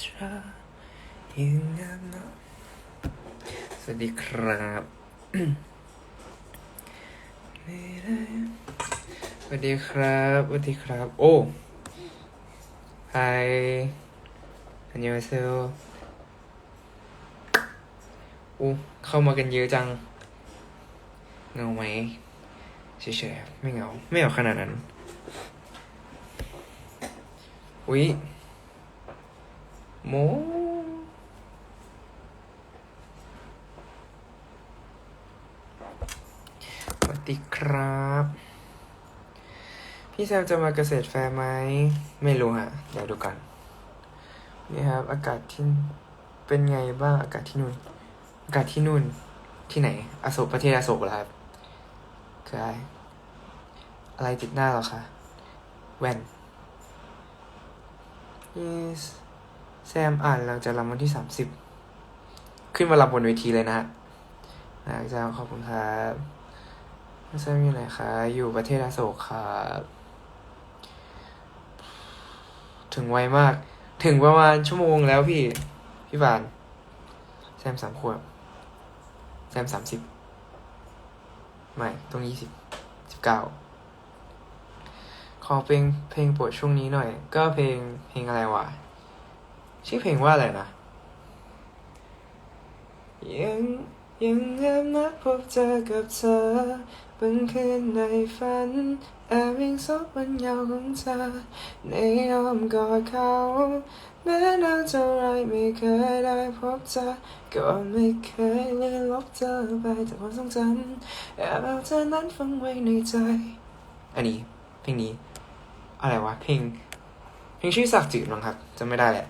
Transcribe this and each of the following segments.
ตรายังงามเนาะสวัสดีครับ สวัสดีครับ สวัสดีครับ โอ้ไฮอันยองเซลอู้เข้ามากันเยอะจังเหงาไหมเฉยๆไม่เหงา ไม่เหงาขนาดนั้น อุ๊ย โมสวัสดีครับ พี่แซมจะมาเกษตรแฟร์ไหม ไม่รู้ฮะ เดี๋ยวดูกัน นี่ครับ อากาศที่เป็นไงบ้างอากาศที่นู่น อากาศที่นู่น ที่ไหน อโศกประเทศอโศกเหรอครับคืออะไรอะไรติดหน้าเหรอคะแว่น yes แซมอ่านหลังจากรำวันที่สามสิบขึ้นมาลำบนเวทีเลยนะฮะนะแซมขอบคุณครับแซมอยู่ไหนคะอยู่ประเทศอโศกครับถึงไวมาก ถึงประมาณชั่วโมงแล้วพี่ พี่บาน แซมสามขวบแซมสามสิบไม่ต้องยี่สิบสิบเก้าขอเพลงเพลงโปรดช่วงนี้หน่อย ก็เพลงเพลงอะไรวะ ชื่อเพลงว่าอะไรนะยังยังงามนักพบเจอกับเธอบางคืนในฝันแอบวิ่งซบวันยาวของเธอในอ้อมกอดเขาแม้นานเท่าไรไม่เคยได้พบเธอก็ไม่เคยเลือนลบเธอไปจากความทรงจำแอบเอาเธอนั้นฝังไว้ในใจ อันนี้เพลงนี้ อะไรวะเพลงเพลงชื่อสักจืดมั้งครับจำไม่ได้แหละ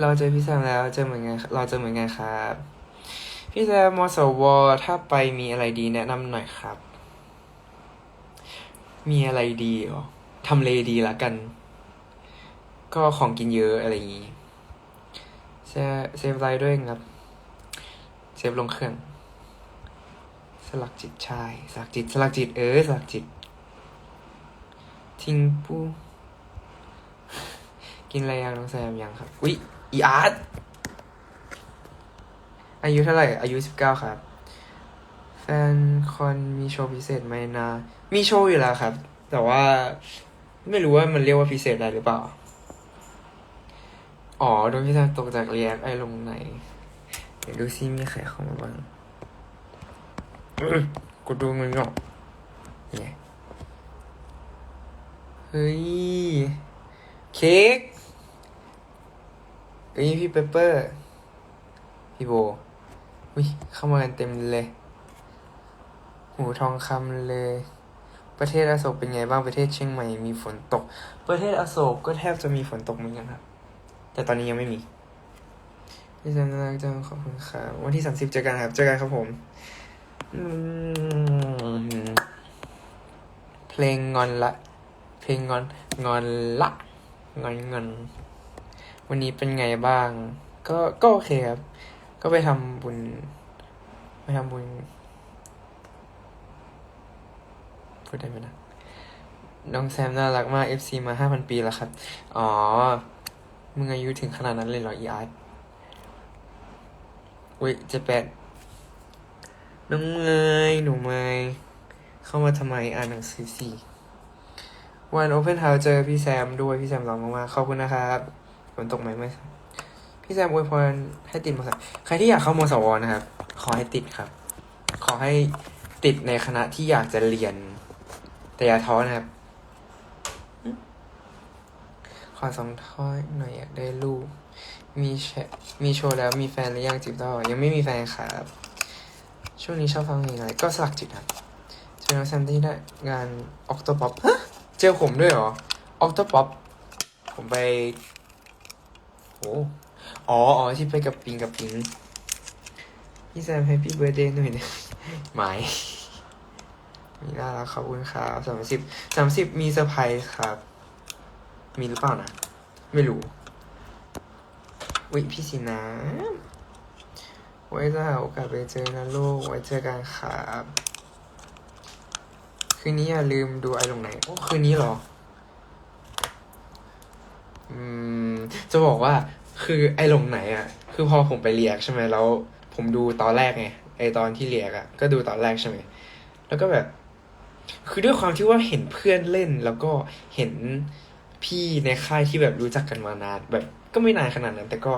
เราเจอพี่แซมแล้วเจอเหมือนไงเราเจอเหมือนไงครับ พี่แซมมสวถ้าไปมีอะไรดีแนะนำหน่อยครับ มีอะไรดีหรอทำเลดีละกัน ก็ของกินเยอะอะไรอย่างงี้เซเซฟไลน์ด้วยครับ เซฟลงเครื่อง สลักจิตใช่สลักจิต สลักจิต เออสลักจิต ทิ้งปูกินอะไรยังน้องแซมยังครับ อุ๊ย อีอาร์ตอายุเท่าไหร่ อายุสิบเก้าครับ แฟนคอนมีโชว์พิเศษไหมนะ มีโชว์อยู่แล้วครับ แต่ว่าไม่รู้ว่ามันเรียกว่าพิเศษได้หรือเปล่า อ๋อ โดนพี่แซมตกจากเรียกไอ้ลงไหน เดี๋ยวดูซิมีใครเข้ามาบ้างกูดูมันก่อนเนี่ยเฮ้ย เค้ก ฮ้ยพี่เปเปอร์ พี่โบอุ้ยเข้ามากันเต็มเลย หูทองคำเลย ประเทศอโศกเป็นไงบ้างประเทศเชียงใหม่มีฝนตก ประเทศอโศกก็แทบจะมีฝนตกเหมือนกันครับ แต่ตอนนี้ยังไม่มีพี่จันรักจังขอบคุณครับวันที่สามสิบเจอกันครับ เจอกันครับผมเพลงงอนละ เพลงงอนงอนละงอนงอน วันนี้เป็นไงบ้าง ก็ก็โอเคครับ ก็ไปทำบุญ ไปทำบุญพูดได้ไหมนะน้องแซมน่ารักมาก FC มาห้าพันปีแล้วครับ อ๋อ มึงอายุถึงขนาดนั้นเลยเหรออีอาร์ตอุ้ยจะแปดน้องเมยหนูเมยเข้ามาทำไมอ่านหนังสือสิวันโอเพนเฮาเจอพี่แซมด้วย พี่แซมร้องมากๆขอบคุณนะครับ ฝนตกไหมไม่พี่แซมอวยพรให้ติดมสใครที่อยากเข้ามสวนะครับ ขอให้ติดครับ ขอให้ติดในคณะที่อยากจะเรียน แต่อย่าท้อนะครับ ขอสองท้อยหน่อยอยากได้ลูก มีแชมีโชว์แล้วมีแฟนหรือยังจีบได้ยังไม่มีแฟนครับ ช่วงนี้ชอบฟังเพลงอะไร ก็สลักจิตครับเจอน้องแซมที่ได้งานออกโตป๊อปฮะเจอผมด้วยเหรอออกโตป๊อปผมไป โอ้อ๋ออ๋อที่ไปกับปิงกับปิงพี่แซมให้พี่เบ r ร์เดย์หน่อยนะไม่มีน่ารักขอบคุณครับสามสิบสามสิบมีเซอร์ไพรส์ครับ มีหรือเปล่านะ ไม่รู้วิพี่สินะไว้จะหาโอกาสไปเจอนะลูกไว้เจอกันครับ คืนนี้อย่าลืมดูไอลงไหน โอ้ คืนนี้เหรอ อืมจะบอกว่าคือไอ้ลงไหนอะ คือพอผมไปเรียกใช่ไหมแล้ว ผมดูตอนแรกไงไอตอนที่เรียกอะ ก็ดูตอนแรกใช่ไหมแล้วก็แบบ คือด้วยความที่ว่าเห็นเพื่อนเล่นแล้วก็เห็นพี่ในค่ายที่แบบรู้จักกันมานาน แบบก็ไม่นานขนาดนั้น แต่ก็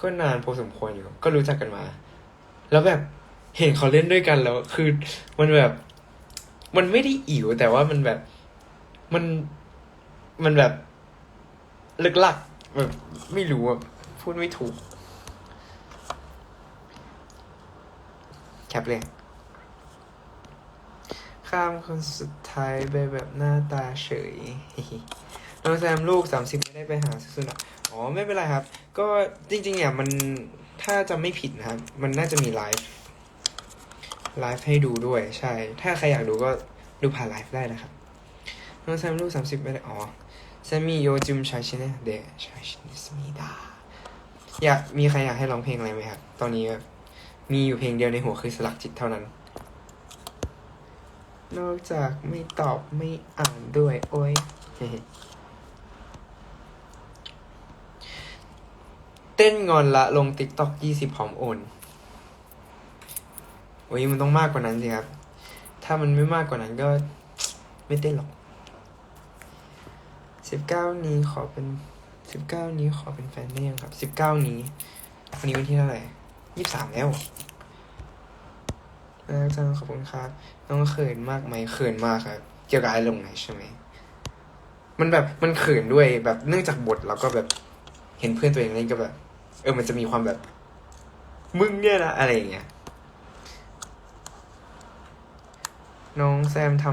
ก็นานพอสมควรอยู่ ก็รู้จักกันมา แล้วแบบเห็นเขาเล่นด้วยกันแล้ว คือมันแบบ มันไม่ได้อิ๋วแต่ว่ามันแบบมันมันแบบ ลึกลักแบบไม่รู้อะพูดไม่ถูก แคปเลยข้ามคนสุดท้ายไปแบบหน้าตาเฉยน้องแซมลูกสามสิบไม่ได้ไปหาสุดๆหรออ๋อ ไม่เป็นไรครับ ก็จริง ๆ เนี่ย มันถ้าจะไม่ผิดนะครับ มันน่าจะมีไลฟ์ไลฟ์ให้ดูด้วย ใช่ ถ้าใครอยากดูก็ดูผ่านไลฟ์ได้นะครับน้องแซมลูกสามสิบไม่ได้ อ๋อ แซมมี่โยจิมชายชินเนเดชายชินสมีดาอยากมีใครอยากให้ร้องเพลงอะไรไหมครับตอนนี้แบบมีอยู่เพลงเดียวในหัวคือสลักจิตเท่านั้น นอกจากไม่ตอบไม่อ่านด้วย โอ้ยเต้นงอนละลงติ๊กต็อกยี่สิบพร้อมโอนโอ้ยมันต้องมากกว่านั้นสิครับ ถ้ามันไม่มากกว่านั้นก็ไม่เต้นหรอก สิบเก้านี้ขอเป็นสิบเก้านี้ขอเป็นแฟนได้ยังครับสิบเก้านี้วันนี้วันที่เท่าไหร่ยี่สิบสามแล้วอาจารย์ขอบคุณครับน้องเขินมากไหมเขินมากครับเกี่ยวกับไอ้ลงไหนใช่ไหมมันแบบมันเขินด้วยแบบเนื่องจากบทแล้วก็แบบเห็นเพื่อนตัวเองเล่นก็แบบ เออมันจะมีความแบบ มึงเนี่ยนะอะไรอย่างเงี้ยน้องแซมท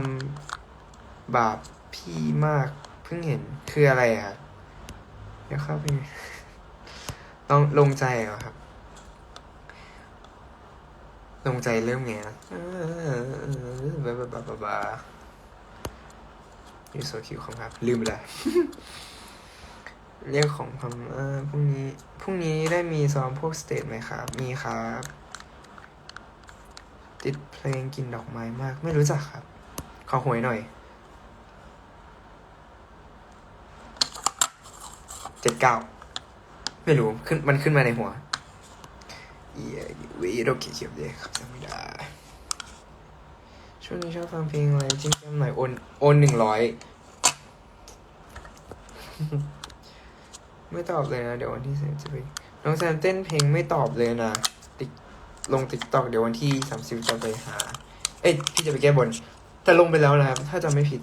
ำบาปพี่มาก เพิ่งเห็นคืออะไรอะครับเดี๋ยวเข้าไปลองลงใจเหรอครับ ลงใจเริ่มไงนะเออบาบาบาบาบายูโซคิวของครับ ลืมไปแล้วเรียกของคำเออพรุ่งนี้พรุ่งนี้ได้มีซ้อมพวกสเตจไหมครับ มีครับ ติดเพลงกินดอกไม้มาก ไม่รู้จักครับ ขอหวยหน่อย จ็ดเก้าไม่รู้ขึ้นมันขึ้นมาในหัวเอียวีโรคเขียบเลยครับจำไม่ได้ช่วงนี้ชอบฟังเพลงอะไรจิ้มแก้มหน่อยโอนโอนหนึ่งร้อยไม่ตอบเลยนะ เดี๋ยววันที่สามจะไปน้องแซมเต้นเพลงไม่ตอบเลยนะติ๊กลงติ๊กตอกเดี๋ยววันที่สามสิบจะไปหา เอ้ยพี่จะไปแก้บน แต่ลงไปแล้วนะครับถ้าจำไม่ผิด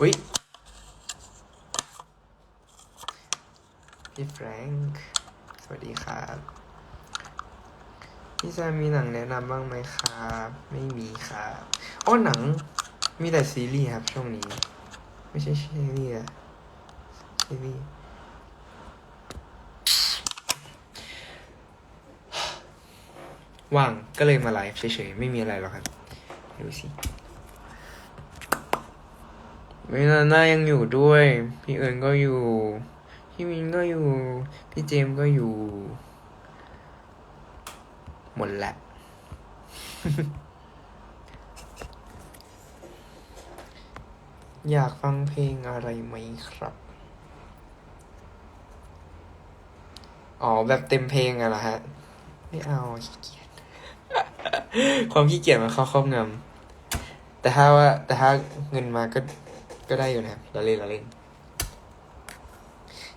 อุ๊ย พี่แฟรงค์สวัสดีครับ พี่แซมมีหนังแนะนำบ้างไหมครับ ไม่มีครับอ้อหนังมีแต่ซีรีส์ครับช่วงนี้ ไม่ใช่ซีรีส์อะซีรีส์ว่างก็เลยมาไลฟ์เฉยๆ ไม่มีอะไรหรอกครับ ดูสิเวลาหน้ายังอยู่ด้วย พี่เอิญก็อยู่ พี่มินก็อยู่ พี่เจมก็อยู่ หมดแหละ อยากฟังเพลงอะไรไหมครับ อ๋อ แบบเต็มเพลงอะเหรอฮะ ไม่เอาขี้เกียจ ความขี้เกียจมันเข้าครอบงำแต่ถ้าว่าแต่ถ้าเงินมาก็ก็ได้อยู่นะครับเราเล่นเราเล่น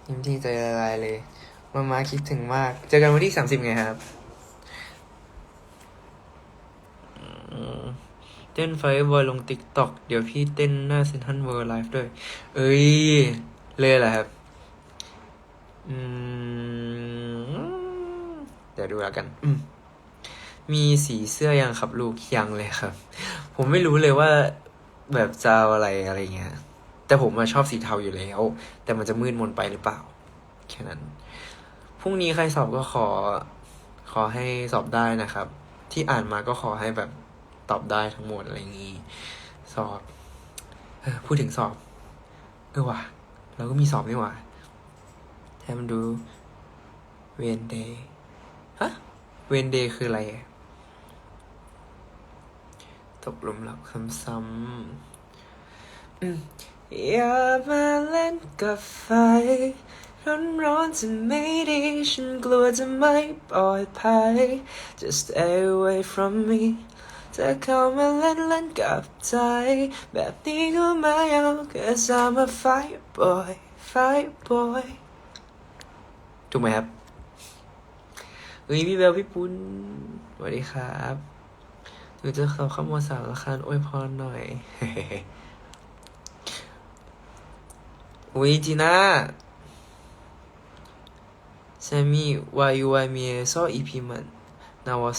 ยิ้มที่ใจละลายเลย มามาคิดถึงมาก เจอกันวันที่สามสิบไงครับเต้นไฟบอยลงติ๊กต็อกเดี๋ยวพี่เต้นหน้าเซนทันเวิร์ไลฟ์ด้วย เอ้ย เลยเหรอครับ อืม เดี๋ยวดูแล้วกันอืมมีสีเสื้อยังครับลูกยังเลยครับ ผมไม่รู้เลยว่าแบบจะเอาอะไรอะไรเงี้ย แต่ผมมาชอบสีเทาอยู่แล้ว แต่มันจะมืดมนไปหรือเปล่า แค่นั้น พรุ่งนี้ใครสอบก็ขอ ขอให้สอบได้นะครับ ที่อ่านมาก็ขอให้แบบตอบได้ทั้งหมดอะไรอย่างนี้ สอบพูดถึงสอบเออว่ะเราก็มีสอบนี่ว่าแทมันดูเวนเดย์ฮะเวนเดย์คืออะไร ตกหลุมรักซ้ำๆ อย่ามาเล่นกับไฟ ร้อนร้อนๆจะไม่ดีฉันกลัวจะไม่ปลอดภัย Just stay away from me จะเข้ามาเล่นเล่นกับใจ แบบนี้ก็ไม่เอา Cause I'm a fire boy fire boy ถูกไหมครับเฮ้ยพี่เบลพี่ปุ้นสวัสดีครับหนูจะข้าเข้ามสามละคันอวยพรหน่อย 웨이디나 샘이 와이와미에서 이 비만 나왔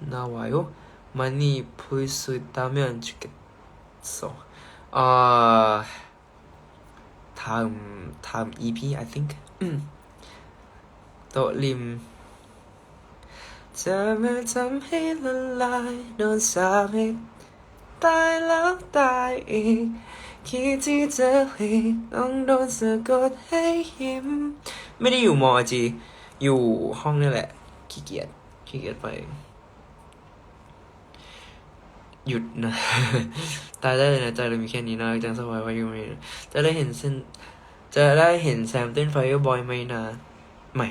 나와요. 많이 볼 수 있다면 좋겠어. 아 다음 다음 EP I think. 음. 떨림. 잠을 잠히는 라이 넌 잠이 달랑 달이 คิดที่จะหลีกต้องโดนสะกดให้ยิ้ม ไม่ได้อยู่มอจี อยู่ห้องนี่แหละ ขี้เกียจ ขี้เกียจไป หยุดนะ ตายได้เลยนะใจเรามีแค่นี้นะจังสบายไว่าอยู่ไหมจะได้เห็นเส้น จะได้เห็นแซมเต้นไฟบอยไหมนะไม่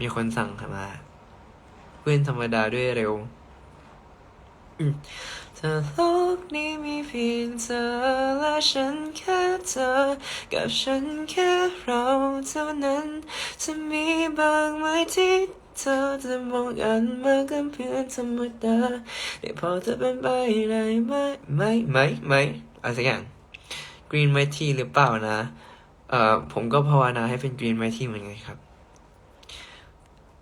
มีคนสั่งมา เพื่อนธรรมดาด้วยเร็วอืม ถ้าโลกนี้มีเพียงเธอและฉันแค่เธอ กับฉันแค่เราเท่านั้น จะมีบางไหมที่เธอจะมองกันมากันเพื่อนธรรมดาได้พอจะเป็นไปได้ไหมไม่ไม่ไม่อะไรสักอย่าง Green Mighty หรือเปล่านะ เอ่อ ผมก็ภาวนาให้เป็น Green Mighty เหมือนกันครับ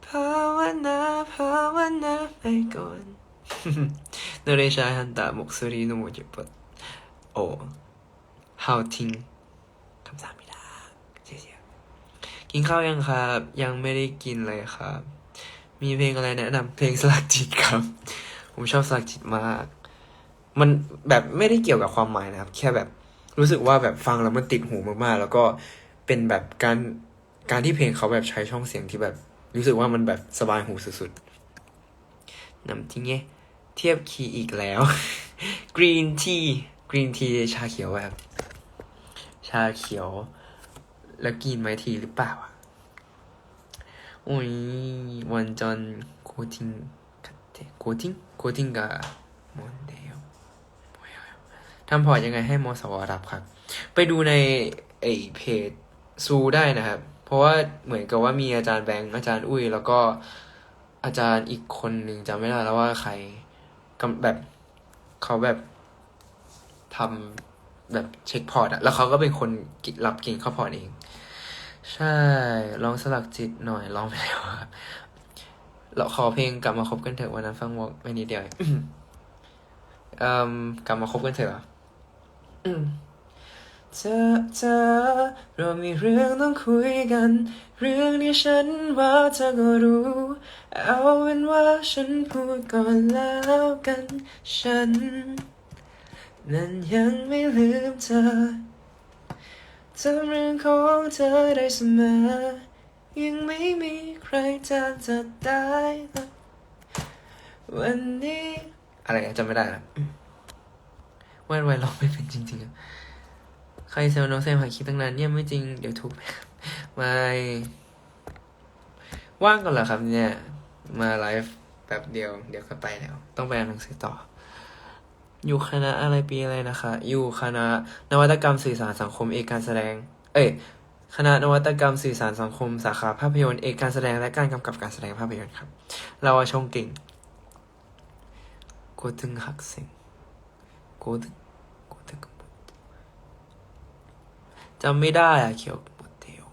ภาวนา ภาวนาไปก่อน 노래샤 한다 목소리 너무 예뻐 어 하우팅 감사합니다 เจียกินข้าวยังครับ ยังไม่ได้กินเลยครับ มีเพลงอะไรแนะนำเพลงสลักจิตครับ ผมชอบสลักจิตมาก มันแบบไม่ได้เกี่ยวกับความหมายนะครับ แค่แบบรู้สึกว่าแบบฟังแล้วมันติดหูมากๆ แล้วก็เป็นแบบการการที่เพลงเขาแบบใช้ช่องเสียงที่แบบ รู้สึกว่ามันแบบสบายหูสุดๆนำทิ้งเงี้ย เทียบคีย์อีกแล้ว Green Tea Green Tea ชาเขียวแบบ ชาเขียว แล้วกินไหมทีหรือเปล่าอะโอ้ยวันจอนโคทิงคัตเตโคทิงโคทิงกับมอนเดลทำพอร์ตยังไงให้มสวรับครับ ไปดูในไอเพจซูได้นะครับ เพราะว่าเหมือนกับว่ามีอาจารย์แบงค์อาจารย์อุ้ย แล้วก็อาจารย์อีกคนหนึ่งจำไม่ได้แล้วว่าใคร กำแบบเขาแบบทำแบบเช็คพอร์ตอะแล้วเขาก็เป็นคนกิรับกินข้าวพอร์ตเอง ใช่ลองสลักจิตหน่อยลองไปแล้วอะเราขอเพลงกลับมาคบกันเถอะวันนั้นฟังวอล์กไม่นิดเดียวเองเอ่มกลับมาคบกันเถอะ เหรออืมเธอเธอเรามีเรื่องต้องคุยกัน เรื่องที่ฉันว่าเธอก็รู้ เอาเป็นว่าฉันพูดก่อนแล้วกัน ฉัน นั้นยังไม่ลืมเธอจำเรื่องของเธอได้เสมอ ยังไม่มีใครจะจะได้ละวันนี้ อะไรอะจำไม่ได้ละวาดไว้ร้องไม่เป็นจริงๆอะ ใครเซลน้องแซมหาคิดตั้งนานเนี่ยไม่จริงเดี๋ยวทุกไม่ว่างก่อนเหรอครับเนี่ย มาไลฟ์แบบเดียว เดี๋ยวก็ไปแล้ว ต้องไปอ่านหนังสือต่อ อยู่คณะอะไรปีอะไรนะคะ อยู่คณะนวัตกรรมสื่อสารสังคมเอกการแสดง เอ้ยคณะนวัตกรรมสื่อสารสังคม สาขาภาพยนตร์เอกการแสดงและการกำกับการแสดงภาพยนตร์ครับ เราชงเก่งโกดึงหักเซ็งโกดึงโกดึง จำไม่ได้อะเขียวหมดเดียว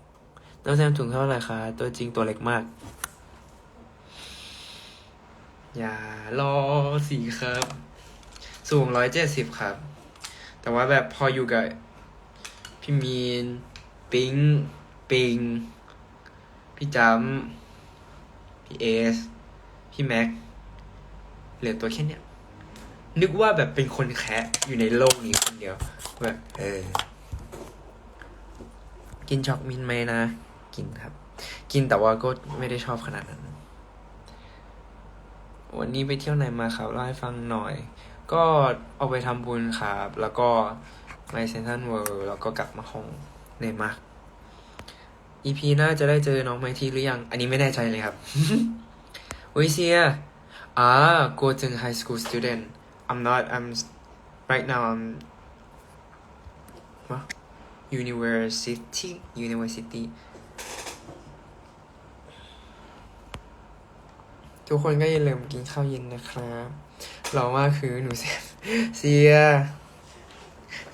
น้องแซมถุงเท่าไหร่คะตัวจริงตัวเล็กมาก อย่ารอสิครับ สูงร้อยเจ็ดสิบครับ แต่ว่าแบบพออยู่กับ พี่มีน ปิงปิง พี่จำพี่เอส พี่แม็ก เหลือตัวแค่เนี้ยนึกว่าแบบเป็นคนแคะอยู่ในโลกนี้คนเดียวแบบเออ กินช็อกมินไหมนะ กินครับ กินแต่ว่าก็ไม่ได้ชอบขนาดนั้น วันนี้ไปเที่ยวไหนมาครับเล่าให้ฟังหน่อย ก็เอาไปทำบุญครับ แล้วก็ไปเซนทรัลเวิลด์แล้วก็กลับมาห้องเนื่อยมาก EP หน้าจะได้เจอน้องไมทีหรือยัง อันนี้ไม่แน่ใจเลยครับโอ้ยเซียอ่า go to high school student I'm not I'm right now I'm วะ university university ทุกคนก็อย่าลืมกินข้าวเย็นนะครับเราว่าคือหนูเสียเสีย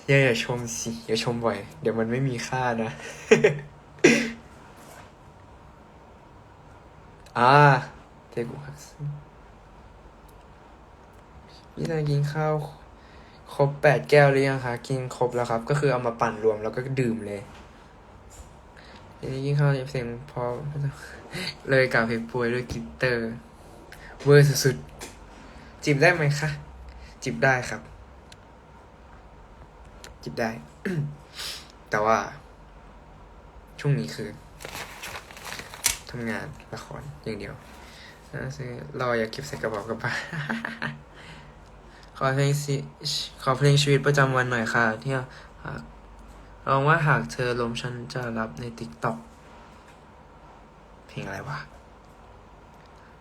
เสียอย่าชมสิ อย่าชมบ่อย เดี๋ยวมันไม่มีค่านะ อ่าเทกุฮักซึพี่นายกินข้าว ครบแปดแก้วหรือยังคะกินครบแล้วครับ ก็คือเอามาปั่นรวมแล้วก็ดื่มเลยทีนี้กินข้าวเสียงพอเลยกับเพลป่วยด้วยกิตเตอร์เวอร์สุดๆจิบได้ไหมคะจิบได้ครับจิบได้ แต่ว่า ช่วงนี้คือทำงานละครอย่างเดียวนะซื้อรออยากเก็บใส่กระเป๋ากลับบ้าน อเพลงขอเพลงชีวิตประจำวันหน่อยค่ะ ที่หากลองว่าหากเธอลมฉันจะรับในติ๊กต็อกเพลงอะไรวะ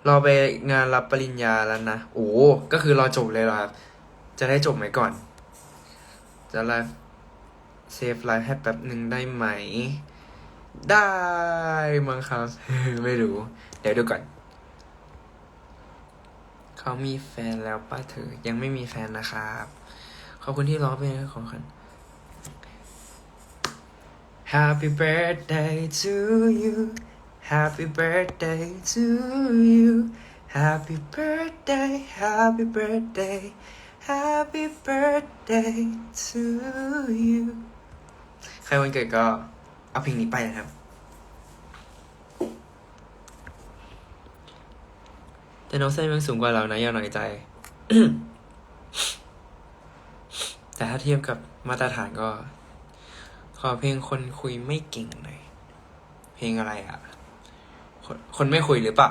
รอไปงานรับปริญญาแล้วนะ โอ้ก็คือรอจบเลยเหรอครับ จะได้จบไหมก่อน จะไลฟ์เซฟไลฟ์ให้แป๊บหนึ่งได้ไหม ได้มั้งครับ ไม่รู้ เดี๋ยวดูก่อน เขามีแฟนแล้วป้าเธอยังไม่มีแฟนนะครับ ขอบคุณที่ร้องเพลงให้ของขวัญ Happy birthday to you Happy birthday to you Happy birthday Happy birthday Happy birthday to you ใครวันเกิดก็เอาเพลงนี้ไปนะครับ แต่น้องเส้นมันสูงกว่าเรานะอย่าหน่อยใจ แต่ถ้าเทียบกับมาตรฐานก็ ขอเพลงคนคุยไม่เก่งหน่อยเพลงอะไรอะคนคนไม่คุยหรือเปล่า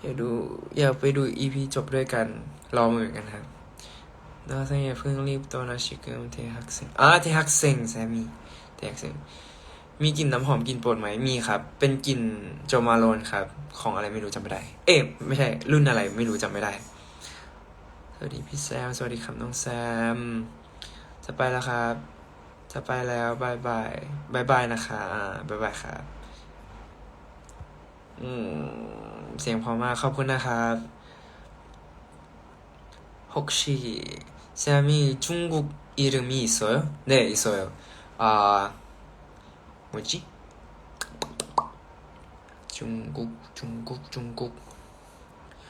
อย่าดูอย่าไปดูอีพีจบด้วยกัน รอมือกันครับน้องเส้นอย่าเพิ่งรีบตัวนะชิคเกมเทฮักเซงอ่าเทฮักเซงแซมมี่เทฮักเซง มีกลิ่นน้ำหอมกลิ่นโปรดไหมมีครับ เป็นกลิ่นโจมาโลนครับ ของอะไรไม่รู้จำไม่ได้ เอ๊ะไม่ใช่รุ่นอะไรไม่รู้จำไม่ได้ สวัสดีพี่แซม สวัสดีครับน้องแซม จะไปแล้วครับ จะไปแล้วบายบายบายบายนะคะบายบายครับ อืมเสียงพอมากขอบคุณนะครับหกชีแซมมี่จุงกุกอิรุมีอิโซยเน่อิโซยอ่า 뭐지? 중국, 중국, 중국.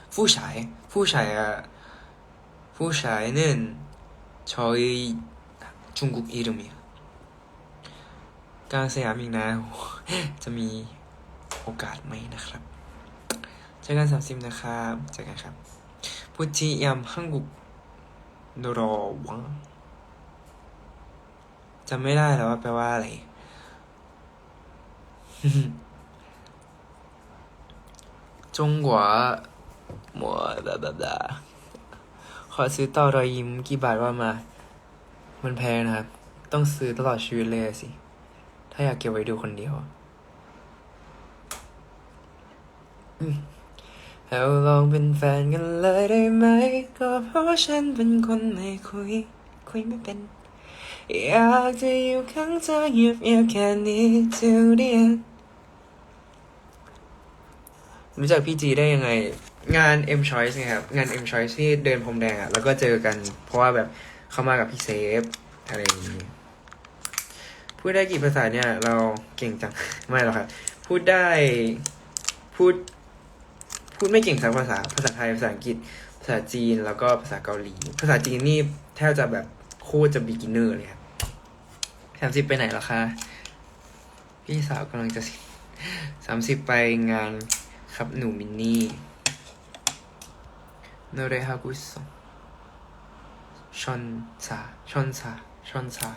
푸샤이. 푸샤이. 푸샤이는 저희 중국 이름이에요. 까세야밍나 จะมีโอกาสไหมนะครับ เจอกันสามสิบนะครับ เจอกันครับ พุทธิยามฮังกุกโดรอวังจำไม่ได้แล้วว่าแปลว่าอะไร จงหวาหมัวบลาบลาบลาขอซื้อต่อรอยยิ้มกี่บาทว่ามา มันแพงนะครับ ต้องซื้อตลอดชีวิตเลยสิ ถ้าอยากเก็บไว้ดูคนเดียวเราลองเป็นแฟนกันเลยได้ไหม ก็เพราะฉันเป็นคนไม่คุย คุยไม่เป็น อยากจะอยู่ข้างเธอเงียบเงียบแค่นี้ท่าเดียรู้จักพี่จีได้ยังไง งาน M Choice ไงครับ งาน M Choice ที่เดินพรมแดงอะ แล้วก็เจอกัน เพราะว่าแบบเขามากับพี่เซฟ อะไรอย่างนี้ พูดได้กี่ภาษาเนี่ย เราเก่งจัง ไม่หรอกครับ พูดได้ พูด พูดไม่เก่งสักภาษา ภาษาไทย ภาษาอังกฤษ ภาษาจีน แล้วก็ภาษาเกาหลี ภาษาจีนนี่แทบจะแบบโคตรจะ beginner เลยครับ สามสิบไปไหนแล้วคะ พี่สาวกำลังจะสามสิบไปงานครับหนูมินนี่โนเรฮากุสชอนซาชอนซาชอนซา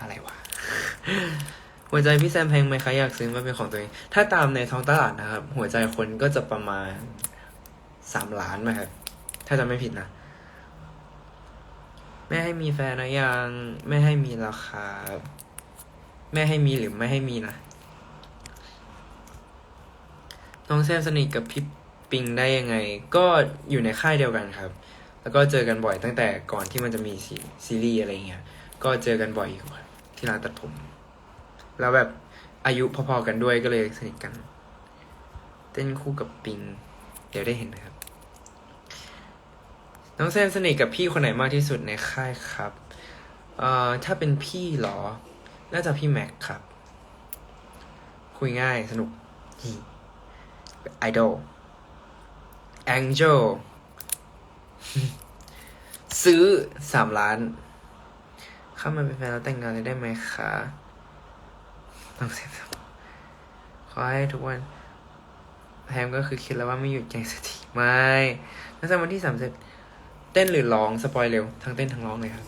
อะไรวะ หัวใจพี่แซมแพงไหมคะอยากซื้อมาเป็นของตัวเอง ถ้าตามในท้องตลาดนะครับ หัวใจคนก็จะประมาณสามล้านไหมครับ ถ้าจะไม่ผิดนะ แม่ให้มีแฟนหรือยังแม่ให้มีแล้วครับแม่ให้มีหรือไม่ให้มีนะ น้องแซมสนิทกับพี่ปิงได้ยังไง ก็อยู่ในค่ายเดียวกันครับ แล้วก็เจอกันบ่อยตั้งแต่ก่อนที่มันจะมีซีซีรีส์อะไรเงี้ย ก็เจอกันบ่อยอยู่ที่ร้านตัดผม แล้วแบบอายุพอๆกันด้วยก็เลยสนิทกัน เต้นคู่กับปิง เดี๋ยวได้เห็นนะครับ น้องแซมสนิทกับพี่คนไหนมากที่สุดในค่ายครับ เอ่อ ถ้าเป็นพี่หรอ น่าจะพี่แม็กครับ คุยง่ายสนุกไอดอลแองเจลซื้อสามล้าน เข้ามาเป็นแฟนเราแต่งงานได้ไหมคะต้องเซฟขอให้ทุกวันแฮมก็คือคิดแล้วว่าไม่หยุดยังสักทีไม่น่าจะวันที่สามสิบ ต้นหรือร้องสปอยเร็ว ทั้งเต้นทั้งร้องเลยครับ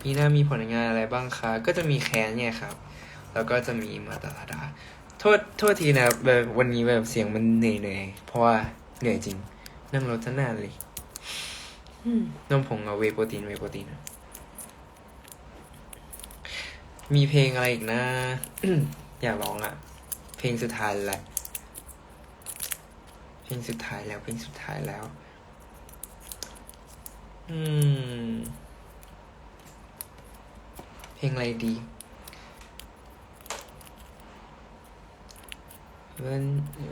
ปีหน้ามีผลงานอะไรบ้างคะ ก็จะมีแคนเนี่ยครับ แล้วก็จะมีมาตาลาดา โทษโทษทีนะแบบวันนี้แบบเสียงมันเหนื่อยๆเพราะว่าเหนื่อยจริง นั่งรถจะนานเลยนมผงเอาเวโปรตีนเวโปรตีนมีเพลงอะไรอีกนะ อยากร้องอะ เพลงสุดท้ายแหละ เพลงสุดท้ายแล้วเพลงสุดท้ายแล้ว อืม เพลงอะไรดี When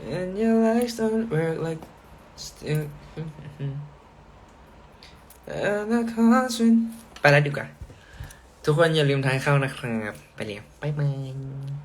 when your life don't work like still แล้วนะขอฉันไปแล้วดีกว่า ทุกคนอย่าลืมทานข้าวนะครับ ไปเรียบ๊ายบาย